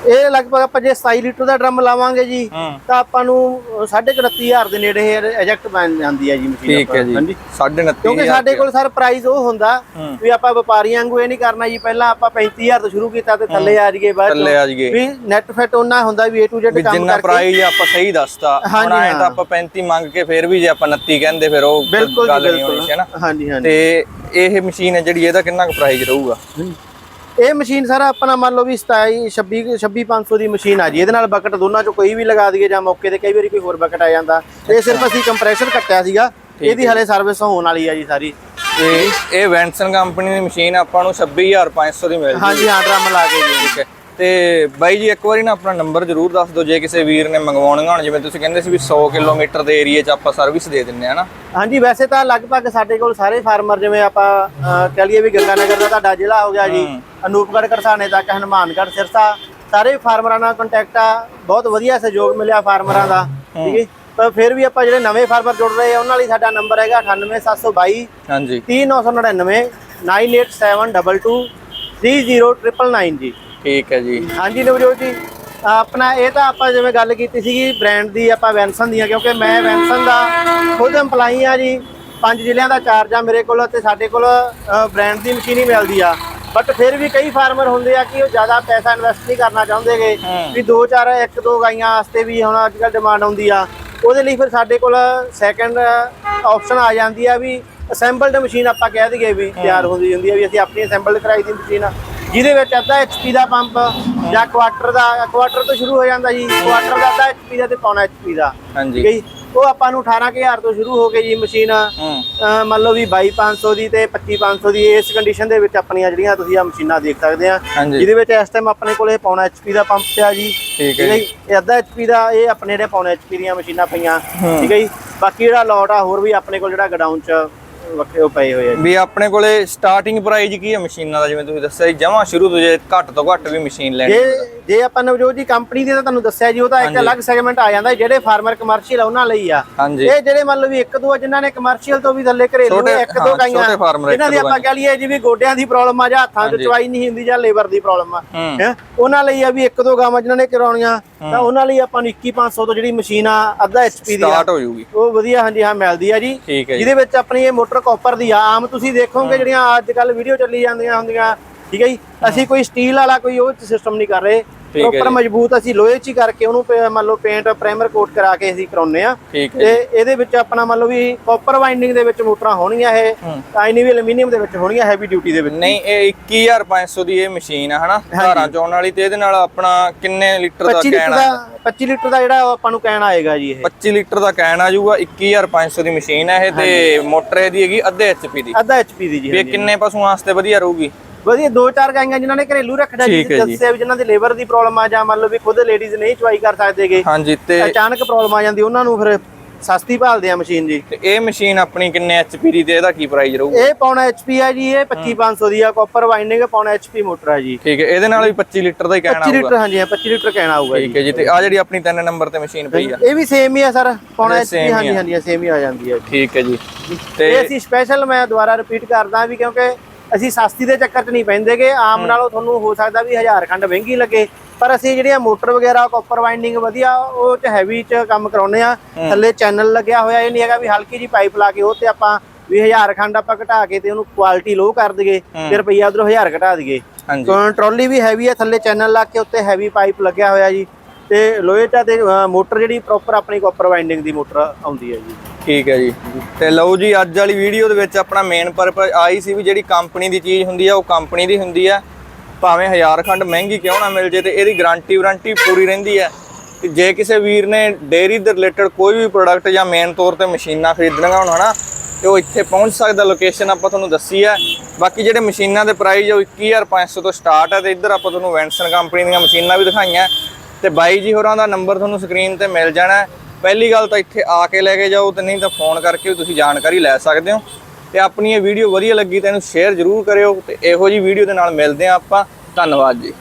ਇਹ ਲਗਭਗ ਆਪਾਂ ਜੇ 27 ਲੀਟਰ ਦਾ ਡਰਮ ਲਾਵਾਂਗੇ ਜੀ ਹੂੰ। ਤਾਂ ਆਪਾਂ ਨੂੰ 2.5 ਦੇ ਨੇੜੇ ਐਜੈਕਟ ਬਣ ਜਾਂਦੀ ਹੈ ਜੀ ਮਸ਼ੀਨ ਠੀਕ ਹੈ ਜੀ। ਹਾਂਜੀ। 29.5 ਕਿਉਂਕਿ ਸਾਡੇ ਕੋਲ ਸਰ ਪ੍ਰਾਈਸ ਉਹ ਹੁੰਦਾ ਹੂੰ। ਵੀ ਆਪਾਂ ਵਪਾਰੀਆਂ ਵਾਂਗੂ ਇਹ ਨਹੀਂ ਕਰਨਾ ਜੀ ਪਹਿਲਾਂ ਆਪਾਂ 35000 ਤੋਂ ਸ਼ੁਰੂ ਕੀਤਾ ਤੇ ਥੱਲੇ ਆ ਜਾਈਏ ਬਾਅਦ ਥੱਲੇ ਆ ਜਾਈਏ। ਵੀ ਨੈਟ ਫਿਟ ਉਹਨਾਂ ਹੁੰਦਾ ਵੀ A to Z ਕੰਮ ਜਿੰਨਾ ਕਰਕੇ। ਪ੍ਰਾਈਸ ਆਪਾਂ ਸਹੀ ਦੱਸਤਾ ਹੁਣ ਹਾਂ। ਤਾਂ ਆਪਾਂ 35 ਮੰਗ ਕੇ ਫਿਰ ਵੀ ਜੇ ਆਪਾਂ 29 ਕਹਿੰਦੇ ਫਿਰ ਉਹ ਬਿਲਕੁਲ ਗੱਲ ਨਹੀਂ ਹੋਣੀ ਬਿਲਕੁਲ ਨਾ? ਹਾਂਜੀ ਹਾਂਜੀ। ਤੇ ਇਹ ਮਸ਼ੀਨ ਹੈ ਜਿਹੜੀ ਇਹਦਾ ਕਿੰਨਾ ਕੁ ਪ੍ਰਾਈਸ ਰਹੂਗਾ? ਇਹ ਮਸ਼ੀਨ ਸਾਰਾ ਆਪਣਾ ਮੰਨ ਲਓ ਵੀ 27 26 26500 ਦੀ ਮਸ਼ੀਨ ਆ ਜੀ। ਇਹਦੇ ਨਾਲ ਬਕਟ ਦੋਨਾਂ ਚੋਂ ਕੋਈ ਵੀ ਲਗਾ ਦਈਏ ਜਾਂ ਮੌਕੇ ਤੇ ਕਈ ਵਾਰੀ ਕੋਈ ਹੋਰ ਬਕਟ ਆ ਜਾਂਦਾ। ਇਹ ਸਿਰਫ ਅਸੀਂ ਕੰਪਰੈਸ਼ਰ ਕੱਟਿਆ ਸੀਗਾ। ਇਹਦੀ ਹਲੇ ਸਰਵਿਸ ਹੋਣ ਵਾਲੀ ਆ ਜੀ ਸਾਰੀ। ਤੇ ਇਹ ਵੈਂਸਨ ਕੰਪਨੀ ਦੀ ਮਸ਼ੀਨ ਆਪਾਂ ਨੂੰ 26500 ਦੀ ਮਿਲ ਜੂਗੀ ਹਾਂਜੀ ਹਾਂ ਡਰਮ ਲਾ ਕੇ ਜੀ। ਠੀਕ ਹੈ। ਤੇ ਬਾਈ ਜੀ ਇੱਕ ਵਾਰੀ ਨਾ ਆਪਣਾ ਨੰਬਰ ਜ਼ਰੂਰ ਦੱਸ ਦਿਓ ਜੇ ਕਿਸੇ ਵੀਰ ਨੇ ਮੰਗਵਾਉਣੀਆਂ ਹੋਣ ਜਿਵੇਂ ਤੁਸੀਂ ਕਹਿੰਦੇ ਸੀ ਵੀ 100 ਕਿਲੋਮੀਟਰ ਦੇ ਏਰੀਆ 'ਚ ਆਪਾਂ ਸਰਵਿਸ ਦੇ ਦਿੰਨੇ ਆ ਨਾ ਹਾਂਜੀ ਵੈਸੇ ਤਾਂ ਲਗਭਗ ਸਾਡੇ ਕੋਲ ਸਾਰੇ ਫਾਰਮਰ ਜਿਵੇਂ ਆਪਾਂ ਕਹਿ ਲਈਏ ਵੀ ਗੰਗਾਨਗਰ ਦਾ ਤੁਹਾਡਾ ਜ਼ਿਲ੍ਹਾ ਹੋ ਗਿਆ ਜੀ ਅਨੂਪਗੜ੍ਹ ਕਰਸਾਨੇ ਤੱਕ ਹਨੂਮਾਨਗੜ੍ਹ ਸਿਰਸਾ ਸਾਰੇ ਫਾਰਮਰਾਂ ਨਾਲ ਕੰਟੈਕਟ ਆ ਬਹੁਤ ਵਧੀਆ ਸਹਿਯੋਗ ਮਿਲਿਆ ਫਾਰਮਰਾਂ ਦਾ ਠੀਕ ਹੈ ਪਰ ਫਿਰ ਵੀ ਆਪਾਂ ਜਿਹੜੇ ਨਵੇਂ ਫਾਰਮਰ ਜੁੜ ਰਹੇ ਆ ਉਹਨਾਂ ਲਈ ਸਾਡਾ ਨੰਬਰ ਹੈਗਾ 98722 ਹਾਂਜੀ 3999 98722 30999 ਜੀ ਠੀਕ ਹੈ ਜੀ। ਹਾਂਜੀ ਨਵਜੋਤ ਜੀ ਆਪਣਾ ਇਹ ਤਾਂ ਆਪਾਂ ਜਿਵੇਂ ਗੱਲ ਕੀਤੀ ਸੀਗੀ ਬ੍ਰਾਂਡ ਦੀ ਆਪਾਂ ਵੈਨਸਨ ਦੀਆਂ ਕਿਉਂਕਿ ਮੈਂ ਵੈਨਸਨ ਦਾ ਖੁਦ EMPLOYE ਆ ਜੀ। ਪੰਜ ਜ਼ਿਲ੍ਹਿਆਂ ਦਾ ਚਾਰਜ ਆ ਮੇਰੇ ਕੋਲ ਤੇ ਸਾਡੇ ਕੋਲ ਬ੍ਰਾਂਡ ਦੀ ਮਸ਼ੀਨ ਹੀ ਮਿਲਦੀ ਆ। ਬਟ ਫਿਰ ਵੀ ਕਈ ਫਾਰਮਰ ਹੁੰਦੇ ਆ ਕਿ ਉਹ ਜ਼ਿਆਦਾ ਪੈਸਾ ਇਨਵੈਸਟ ਨਹੀਂ ਕਰਨਾ ਚਾਹੁੰਦੇਗੇ ਵੀ ਦੋ ਚਾਰ ਇੱਕ ਦੋ ਗਾਈਆਂ ਵਾਸਤੇ ਵੀ ਹੁਣ ਅੱਜ ਕੱਲ ਡਿਮਾਂਡ ਆਉਂਦੀ ਆ। ਉਹਦੇ ਲਈ ਫਿਰ ਸਾਡੇ ਕੋਲ ਸੈਕੰਡ ਆਪਸ਼ਨ ਆ ਜਾਂਦੀ ਆ ਵੀ ਅਸੈਂਬਲਡ ਮਸ਼ੀਨ ਆਪਾਂ ਕਹਿ ਦਈਏ ਵੀ ਤਿਆਰ ਹੁੰਦੀ ਹੁੰਦੀ ਆ ਵੀ ਅਸੀਂ ਆਪਣੀ ਅਸੈਂਬਲ ਕਰਾਈ ਦੀ ਮਸ਼ੀਨ ਆ। ਜਿਹਦੇ ਵਿੱਚ ਅੱਧਾ ਐਚਪੀ ਦਾ ਪੰਪ ਜਾਂ ਕੁਆਟਰ ਦਾ ਕੁਆਟਰ ਤੋਂ ਸ਼ੁਰੂ ਹੋ ਜਾਂਦਾ ਜੀ। ਕੁਆਟਰ ਦਾ ਅੱਧਾ ਐਚਪੀ ਦਾ ਤੇ ਪੌਣਾ ਐਚਪੀ ਦਾ। ਹਾਂਜੀ। ਠੀਕ ਹੈ ਜੀ? ਉਹ ਆਪਾਂ ਨੂੰ 18000 ਤੋਂ ਸ਼ੁਰੂ ਹੋ ਕੇ ਜੀ ਮਸ਼ੀਨ। ਮੰਨ ਲਓ ਵੀ 22500 ਦੀ ਤੇ 25500 ਦੀ ਇਸ ਕੰਡੀਸ਼ਨ ਦੇ ਵਿੱਚ ਆਪਣੀਆਂ ਜਿਹੜੀਆਂ ਤੁਸੀਂ ਆ ਮਸ਼ੀਨਾਂ ਦੇਖ ਸਕਦੇ ਆ। ਜਿਹਦੇ ਵਿੱਚ ਇਸ ਟਾਈਮ ਆਪਣੇ ਕੋਲੇ ਪੌਣਾ ਐਚਪੀ ਦਾ ਪੰਪ ਪਿਆ ਜੀ। ਠੀਕ ਹੈ ਜੀ। ਇਹ ਅੱਧਾ ਐਚਪੀ ਦਾ ਇਹ ਆਪਣੇ ਜਿਹੜੇ ਪੌਣਾ ਐਚਪੀ ਦੀਆਂ ਮਸ਼ੀਨਾਂ ਪਈਆਂ। ਠੀਕ ਹੈ ਜੀ? ਬਾਕੀ ਜਿਹੜਾ ਲੋਟ ਆ ਹੋਰ ਵੀ ਆਪਣੇ ਕੋਲ ਜਿਹੜਾ ਗਡਾਊਨ 'ਚ ਵੱਖਰੇ ਉਹ ਪਏ ਹੋਏ ਆ। ਵੀ ਆਪਣੇ ਕੋਲੇ ਸਟਾਰਟਿੰਗ ਪ੍ਰਾਈਸ ਕੀ ਹੈ ਮਸ਼ੀਨਾਂ ਦਾ ਜਿਵੇਂ ਤੁਸੀਂ ਦੱਸਿਆ ਜਮਾ ਸ਼ੁਰੂ ਤੋਂ ਜੇ ਘੱਟ ਤੋਂ ਘੱਟ ਵੀ ਮਸ਼ੀਨ ਲੈਣੀ ਜੇ ਜੇ ਆਪਾਂ ਨਵਜੋਤ ਜੀ ਕੰਪਨੀ ਦੀ ਤਾਂ ਤੁਹਾਨੂੰ ਦੱਸਿਆ ਜੀ ਉਹ ਤਾਂ ਇੱਕ ਅਲੱਗ ਸੈਗਮੈਂਟ ਆ ਜਾਂਦਾ ਜਿਹੜੇ ਫਾਰਮਰ ਕਮਰਸ਼ੀਅਲ ਉਹਨਾਂ ਲਈ ਆ। ਇਹ ਜਿਹੜੇ ਮੰਨ ਲਓ ਵੀ ਇੱਕ ਦੋ ਜਿਨ੍ਹਾਂ ਨੇ ਕਮਰਸ਼ੀਅਲ ਤੋਂ ਵੀ ਥੱਲੇ ਘਰੇਲੂ ਇੱਕ ਦੋ farmer ਇਹਨਾਂ ਦੀ ਆਪਾਂ ਕਹਿ ਲਈਏ ਜੀ ਵੀ ਗੋਡਿਆਂ ਦੀ ਪ੍ਰੋਬਲਮ ਆ ਜਾਂ ਹੱਥਾਂ 'ਚ। ਚਵਾਈ ਨਹੀਂ ਹੁੰਦੀ ਜਾਂ ਲੇਬਰ ਦੀ ਪ੍ਰੋਬਲਮ ਆ। ਉਹਨਾਂ ਲਈ ਆ ਵੀ ਇੱਕ ਦੋ ਗਾਵਾਂ ਜਿਨ੍ਹਾਂ ਨੇ ਕਰਾਉਣੀਆਂ ਤਾਂ ਉਹਨਾਂ ਲਈ ਆਪਾਂ ਨੂੰ 21500 ਤੋਂ ਜਿਹੜੀ ਮਸ਼ੀਨ ਆ ਅੱਧਾ ਐਚਪੀ ਦੀ ਸਟਾਰਟ ਹੋ ਜੂਗੀ ਉਹ ਵਧੀਆ ਹਾਂਜੀ ਹਾਂ ਮਿਲਦੀ ਆ ਜੀ। ਜਿਹਦੇ ਵਿੱਚ ਆਪਣੀ ਇਹ ਮੋਟਰ ਕਾਪਰ ਦੀ ਆ ਆਮ ਤੁਸੀਂ ਦੇਖੋਗੇ ਜਿਹੜੀਆਂ ਅੱਜ ਕੱਲ ਵੀਡੀਓ ਚੱਲੀ ਜਾਂਦੀਆਂ ਹੁੰਦੀਆਂ ਠੀਕ ਹੈ ਜੀ? ਅਸੀਂ ਕੋਈ ਸਟੀਲ ਵਾਲਾ ਕੋਈ ਉਹ ਸਿਸਟਮ ਨਹੀਂ ਕਰ ਰਹੇ। ਪ੍ਰੋਪਰ ਮਜ਼ਬੂਤ ਅਸੀਂ ਲੋਹੇ 'ਚ ਹੀ ਕਰਕੇ ਉਹਨੂੰ ਮੰਨ ਲਓ ਪੇਂਟ ਪ੍ਰਾਈਮਰ ਕੋਟ ਕਰਾ ਕੇ ਅਸੀਂ ਕਰਾਉਨੇ ਆ ਤੇ ਇਹਦੇ ਵਿੱਚ ਆਪਣਾ ਮੰਨ ਲਓ ਵੀ ਕਾਪਰ ਵਾਈਂਡਿੰਗ ਦੇ ਵਿੱਚ ਮੋਟਰਾਂ ਹੋਣਗੀਆਂ ਇਹ ਤਾਂ ਨਹੀਂ ਵੀ ਐਲੂਮੀਨੀਅਮ ਦੇ ਵਿੱਚ ਹੋਣਗੀਆਂ ਹੈਵੀ ਡਿਊਟੀ ਦੇ ਵਿੱਚ। ਨਹੀਂ ਇਹ 21500 ਦੀ ਇਹ ਮਸ਼ੀਨ ਆ ਹਨਾ? ਧਾਰਾਂ ਚੋਣ ਵਾਲੀ ਤੇ ਇਹਦੇ ਨਾਲ ਆਪਣਾ ਕਿੰਨੇ ਲੀਟਰ ਦਾ 25 ਲੀਟਰ ਕੈਨ ਦਾ ਆ 25 ਲੀਟਰ ਦਾ ਜਿਹੜਾ ਆਪਾਂ ਨੂੰ ਕਹਿਣ ਆਏਗਾ ਜੀ ਇਹ। 25 ਲੀਟਰ ਦਾ ਕੈਨ ਆ ਜਾਊਗਾ 21500 ਦੀ ਮਸ਼ੀਨ ਹੈ ਇਹ ਤੇ ਮੋਟਰ ਇਹਦੀ ਹੈਗੀ ਅੱਧੇ ਐਚਪੀ ਦੀ। ਅੱਧਾ ਐਚਪੀ ਦੀ ਜੀ ਇਹ ਕਿੰਨੇ ਪਸ਼ੂਆਂ ਵਾਸਤੇ ਵਧੀਆ ਰਹੂਗੀ? ਵਧੀਆ ਦੋ ਚਾਰ ਗਾਈਆਂ ਜਿਨ੍ਹਾਂ ਨੇ ਘਰੇਲੂ ਰੱਖਣਾ ਜੀ। ਦੱਸਿਆ ਵੀ ਜਿਨ੍ਹਾਂ ਦੀ ਲੇਬਰ ਦੀ ਪ੍ਰੋਬਲਮ ਆ ਜਾਂ ਮੰਨ ਲਓ ਵੀ ਖੁਦ ਲੇਡੀਜ਼ ਨਹੀਂ ਚੁਆਈ ਕਰ ਸਕਦੇਗੇ ਹਾਂਜੀ ਤੇ ਅਚਾਨਕ ਪ੍ਰੋਬਲਮ ਆ ਜਾਂਦੀ ਉਹਨਾਂ ਨੂੰ ਫਿਰ ਸਸਤੀ ਭਾਲਦੇ ਆ ਮਸ਼ੀਨ ਜੀ। ਤੇ ਇਹ ਮਸ਼ੀਨ ਆਪਣੀ ਕਿੰਨੇ ਐਚਪੀ ਦੀ ਤੇ ਇਹਦਾ ਕੀ ਪ੍ਰਾਈਸ ਰਹੂਗਾ? ਇਹ ਪੌਣਾ ਐਚਪੀ ਆ ਜੀ ਇਹ 25500 ਦੀ ਆ ਕਾਪਰ ਵਾਈਂਡਿੰਗ ਪੌਣਾ ਐਚਪੀ ਮੋਟਰ ਆ ਜੀ। ਠੀਕ ਹੈ ਇਹਦੇ ਨਾਲ ਵੀ 25 ਲੀਟਰ ਦਾ ਹੀ ਕਹਿਣਾ 25 ਹੋਊਗਾ। ਲੀਟਰ ਹਾਂਜੀ ਹਾਂ, 25 ਲੀਟਰ ਕਹਿਣਾ ਆਊਗਾ ਠੀਕ ਹੈ ਜੀ ਤੇ ਆ ਜਿਹੜੀ ਆਪਣੀ 3 ਨੰਬਰ ਤੇ ਮਸ਼ੀਨ ਪਈ ਆ। ਇਹ ਵੀ ਸੇਮ ਹੀ ਆ ਸਰ ਪੌਣਾ ਇਹ ਐਚਪੀ ਹਾਂਜੀ ਆ। ਹਾਂਜੀ ਸੇਮ ਹੀ ਆ ਜਾਂਦੀ ਹੈ ਠੀਕ ਹੈ ਜੀ ਇਹ ਤੇ ਅਸੀਂ ਸਪੈਸ਼ਲ ਮੈਂ ਦੁਬਾਰਾ ਰਿਪੀਟ ਕਰਦਾ ਵੀ ਕਿਉਂਕਿ ਅਸੀਂ ਸਸਤੀ ਦੇ ਚੱਕਰ 'ਚ ਨਹੀਂ ਪੈਂਦੇਗੇ। ਆਮ ਨਾਲੋਂ ਤੁਹਾਨੂੰ ਹੋ ਸਕਦਾ ਵੀ ਹਜ਼ਾਰ ਖੰਡ ਮਹਿੰਗੀ ਲੱਗੇ। ਪਰ ਅਸੀਂ ਜਿਹੜੀਆਂ ਮੋਟਰ ਵਗੈਰਾ ਕਾਪਰ ਵਾਈਂਡਿੰਗ ਵਧੀਆ ਉਹ ਚ ਹੈਵੀ ਚ ਕੰਮ ਕਰਾਉਨੇ ਆ ਥੱਲੇ ਚੈਨਲ ਲੱਗਿਆ ਹੋਇਆ ਇਹ ਨਹੀਂ ਹੈਗਾ ਵੀ ਹਲਕੀ ਜੀ ਪਾਈਪ ਲਾ ਕੇ ਉਹ ਤੇ ਆਪਾਂ ਵੀ ਖੰਡ ਆਪਾਂ ਘਟਾ ਕੇ ਤੇ ਉਹਨੂੰ ਕੁਆਲਿਟੀ ਲੋ ਕਰ ਦਈਏ ਤੇ ਰੁਪਈਆ ਉਧਰੋਂ ਹਜ਼ਾਰ ਘਟਾ ਦਈਏ। ਟਰਾਲੀ ਵੀ ਹੈਵੀ ਹੈ ਥੱਲੇ ਚੈਨਲ ਲਾ ਕੇ ਉੱਤੇ ਹੈਵੀ ਪਾਈਪ ਲੱਗਿਆ ਹੋਇਆ ਜੀ। ਤੇ ਲੋਹੇ ਦਾ ਤੇ ਮੋਟਰ ਜਿਹੜੀ ਪ੍ਰੋਪਰ ਆਪਣੀ ਕਾਪਰ ਵਾਈਂਡਿੰਗ ਦੀ ਮੋਟਰ ਆਉਂਦੀ ਹੈ ਜੀ। ਠੀਕ ਹੈ ਜੀ। ਤੇ ਲਓ ਜੀ, ਅੱਜ ਵਾਲੀ ਵੀਡੀਓ ਦੇ ਵਿੱਚ ਆਪਣਾ ਮੇਨ ਪਰਪਸ ਆਈ ਸੀ ਵੀ ਜਿਹੜੀ ਕੰਪਨੀ ਦੀ ਚੀਜ਼ ਹੁੰਦੀ ਆ, ਉਹ ਕੰਪਨੀ ਦੀ ਹੁੰਦੀ ਆ। ਭਾਵੇਂ ਹਜ਼ਾਰ ਖੰਡ ਮਹਿੰਗੀ ਕਿਉਂ ਨਾ ਮਿਲ ਜੇ ਤੇ ਇਹਦੀ ਗਾਰੰਟੀ ਵਾਰੰਟੀ ਪੂਰੀ ਰਹਿੰਦੀ ਹੈ ਤੇ ਜੇ ਕਿਸੇ ਵੀਰ ਨੇ ਡੇਅਰੀ ਦੇ ਰਿਲੇਟਡ ਕੋਈ ਵੀ ਪ੍ਰੋਡਕਟ ਜਾਂ ਮੇਨ ਤੌਰ ਤੇ ਮਸ਼ੀਨਾਂ ਖਰੀਦਣੀਆਂ ਹੋਣ, ਹਨਾ, ਤੇ ਉਹ ਇੱਥੇ ਪਹੁੰਚ ਸਕਦਾ ਲੋਕੇਸ਼ਨ ਆਪਾਂ ਤੁਹਾਨੂੰ ਦੱਸੀ ਹੈ ਬਾਕੀ ਜਿਹੜੇ ਮਸ਼ੀਨਾਂ ਦੇ ਪ੍ਰਾਈਸ ਉਹ 21500 ਤੋਂ ਸਟਾਰਟ ਹੈ ਤੇ ਇੱਧਰ ਆਪਾਂ ਤੁਹਾਨੂੰ ਵੈਂਸਨ ਕੰਪਨੀ ਦੀਆਂ ਮਸ਼ੀਨਾਂ ਵੀ ਦਿਖਾਈਆਂ। ਤੇ ਬਾਈ ਜੀ ਹੋਰਾਂ ਦਾ ਨੰਬਰ ਤੁਹਾਨੂੰ ਸਕਰੀਨ ਤੇ ਮਿਲ ਜਾਣਾ। ਪਹਿਲੀ ਗੱਲ ਤਾਂ ਇੱਥੇ ਆ ਕੇ ਲੈ ਕੇ ਜਾਓ ਤੇ ਨਹੀਂ ਤਾਂ ਫੋਨ ਕਰਕੇ ਵੀ ਤੁਸੀਂ ਜਾਣਕਾਰੀ ਲੈ ਸਕਦੇ ਹੋ। ਤੇ ਆਪਣੀ ਇਹ ਵੀਡੀਓ ਵਧੀਆ ਲੱਗੀ ਤਾਂ ਇਹਨੂੰ ਸ਼ੇਅਰ ਜ਼ਰੂਰ ਕਰਿਓ ਤੇ ਇਹੋ ਜੀ ਵੀਡੀਓ ਦੇ ਨਾਲ ਮਿਲਦੇ ਹਾਂ ਆਪਾਂ। ਧੰਨਵਾਦ ਜੀ।